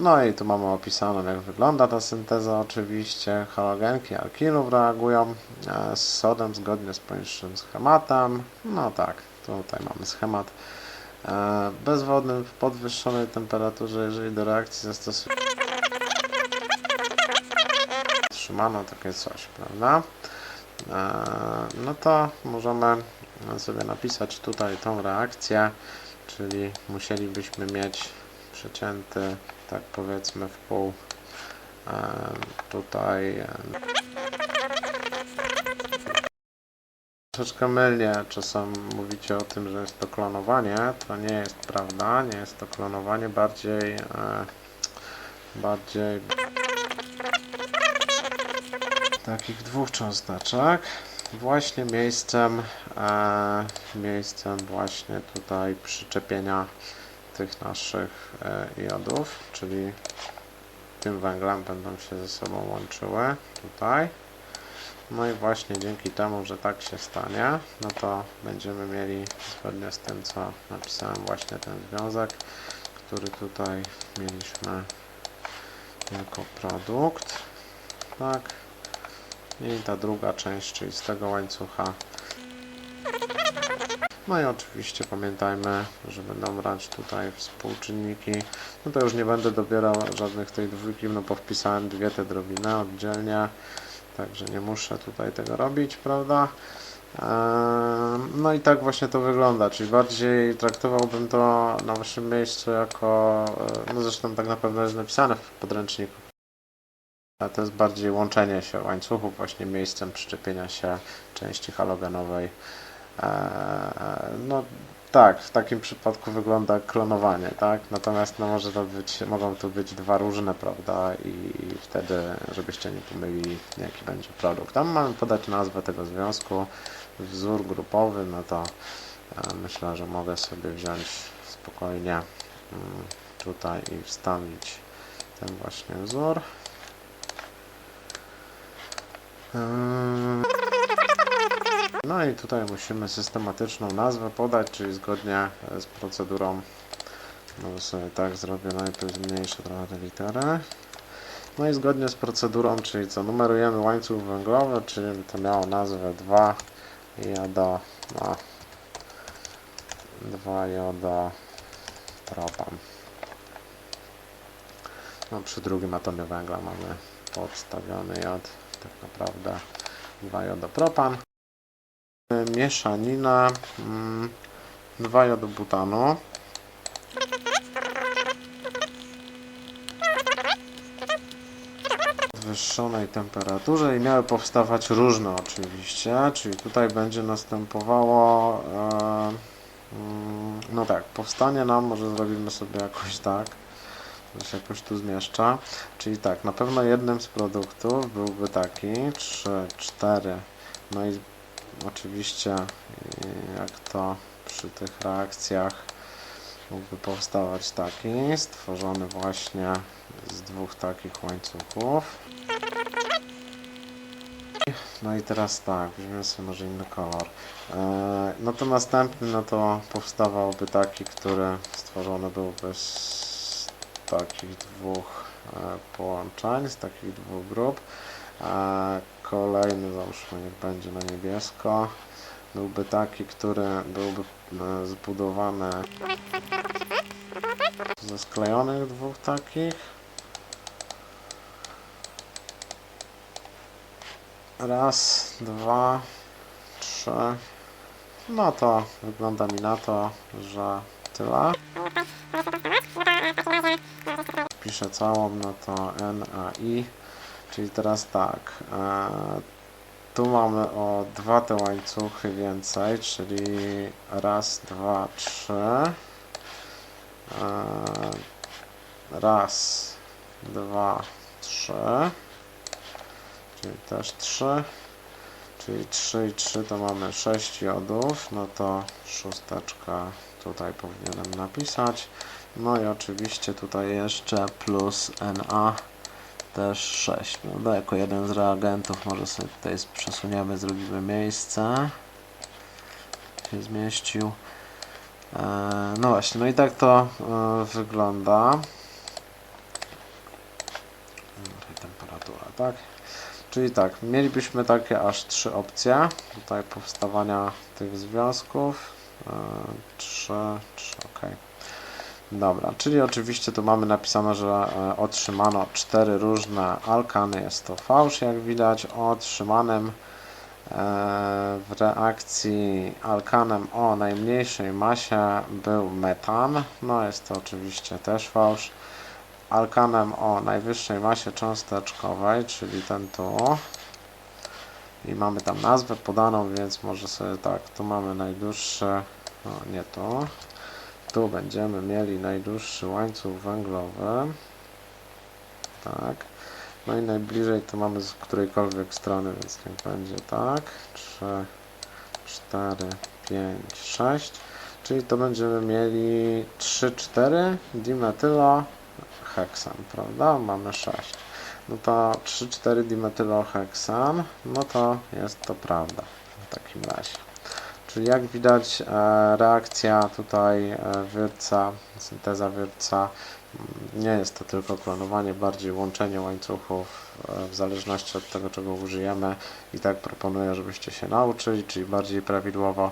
No i tu mamy opisaną, jak wygląda ta synteza oczywiście. Halogenki alkilów reagują e, z sodem zgodnie z poniższym schematem. No tak, tutaj mamy schemat. E, Bezwodnym w podwyższonej temperaturze, jeżeli do reakcji zastosuje trzymano takie coś, prawda? E, No to możemy sobie napisać tutaj tą reakcję, czyli musielibyśmy mieć przecięty, tak powiedzmy w pół e, tutaj e, troszeczkę mylnie czasem mówicie o tym, że jest to klonowanie, to nie jest prawda, nie jest to klonowanie, bardziej e, bardziej takich dwóch cząsteczek. Właśnie miejscem, e, miejscem właśnie tutaj przyczepienia tych naszych e, jodów, czyli tym węglem będą się ze sobą łączyły tutaj. No i właśnie dzięki temu, że tak się stanie, no to będziemy mieli zgodnie z tym, co napisałem właśnie ten związek, który tutaj mieliśmy jako produkt. Tak. I ta druga część, czyli z tego łańcucha. No i oczywiście pamiętajmy, że będą brać tutaj współczynniki. No to już nie będę dobierał żadnych tej dwójki, no bo wpisałem dwie te drobiny oddzielnie. Także nie muszę tutaj tego robić, prawda? Eee, No i tak właśnie to wygląda, czyli bardziej traktowałbym to na waszym miejscu jako, e, no zresztą tak na pewno jest napisane w podręczniku. A to jest bardziej łączenie się łańcuchów właśnie miejscem przyczepienia się części halogenowej. Eee, No tak, w takim przypadku wygląda klonowanie, tak? Natomiast no może to być, mogą to być dwa różne, prawda? I wtedy, żebyście nie pomylili, jaki będzie produkt. Tam mamy podać nazwę tego związku, wzór grupowy, no to e, myślę, że mogę sobie wziąć spokojnie mm, tutaj i wstawić ten właśnie wzór. Eee, No i tutaj musimy systematyczną nazwę podać, czyli zgodnie e, z procedurą. Może sobie tak zrobię, najpierw zmniejszę trochę te litery. No i zgodnie z procedurą, czyli co, numerujemy łańcuch węglowy, czyli to miało nazwę 2 jodo, no, 2 jodo propan. No przy drugim atomie węgla mamy podstawiony jod, tak naprawdę 2 jodo propan mieszanina mm, 2 jodu butanu. W wyższonej temperaturze i miały powstawać różne oczywiście, czyli tutaj będzie następowało e, mm, no tak, powstanie nam, może zrobimy sobie jakoś tak, to się jakoś tu zmieszcza, czyli tak, na pewno jednym z produktów byłby taki, 3, 4, no i oczywiście y, jak to przy tych reakcjach mógłby powstawać taki, stworzony właśnie z dwóch takich łańcuchów. No i teraz tak, weźmiemy sobie może inny kolor. E, No to następny, no to powstawałby taki, który stworzony byłby z takich dwóch e, połączeń, z takich dwóch grup. Kolejny, załóżmy, niech będzie na niebiesko, byłby taki, który byłby e, zbudowany ze sklejonych dwóch takich. Raz, dwa, trzy. No to wygląda mi na to, że tyle. Piszę całą, no to N, A, I. Czyli teraz tak. E, tu mamy o dwa te łańcuchy więcej, czyli raz, dwa, trzy. E, raz, dwa, trzy. Czyli też trzy. Czyli 3 i 3 to mamy 6 jodów, no to szósteczka tutaj powinienem napisać. No i oczywiście tutaj jeszcze plus Na też 6. No to jako jeden z reagentów może sobie tutaj przesuniemy, zrobimy miejsce. Się zmieścił. E, No właśnie, no i tak to e, wygląda. temperatura, tak? Czyli tak, mielibyśmy takie aż trzy opcje tutaj powstawania tych związków. E, Trzy, trzy, ok. Dobra, czyli oczywiście tu mamy napisane, że e, otrzymano cztery różne alkany, jest to fałsz, jak widać. Otrzymanym e, w reakcji alkanem o najmniejszej masie był metan, no jest to oczywiście też fałsz. Alkanem o najwyższej masie cząsteczkowej, czyli ten tu. I mamy tam nazwę podaną, więc może sobie tak, tu mamy najdłuższy, no nie tu. Tu będziemy mieli najdłuższy łańcuch węglowy. Tak. No i najbliżej to mamy z którejkolwiek strony, więc niech będzie tak. 3, 4, 5, 6. Czyli to będziemy mieli 3, 4 dimetyloheksan, prawda? Mamy 6. No to 3, 4 dimetyloheksan, no to jest to prawda w takim razie. Czyli jak widać e, reakcja tutaj e, wierca, synteza wierca mm, nie jest to tylko klonowanie, bardziej łączenie łańcuchów e, w zależności od tego czego użyjemy i tak proponuję, żebyście się nauczyli, czyli bardziej prawidłowo.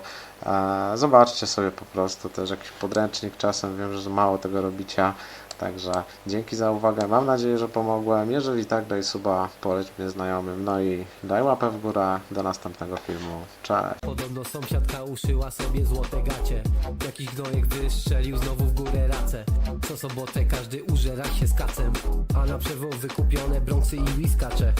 Zobaczcie sobie po prostu też jakiś podręcznik czasem, wiem, że mało tego robicie, Także dzięki za uwagę, mam nadzieję, że pomogłem. Jeżeli tak, daj suba, poleć mnie znajomym, no i daj łapę w górę. Do następnego filmu. Cześć! Podobno sąsiadka uszyła sobie złote gacie Jakiś gnojek wystrzelił znowu w górę racę Co sobotę każdy użera się z kacem A na przewozy kupione brązy i whiskacze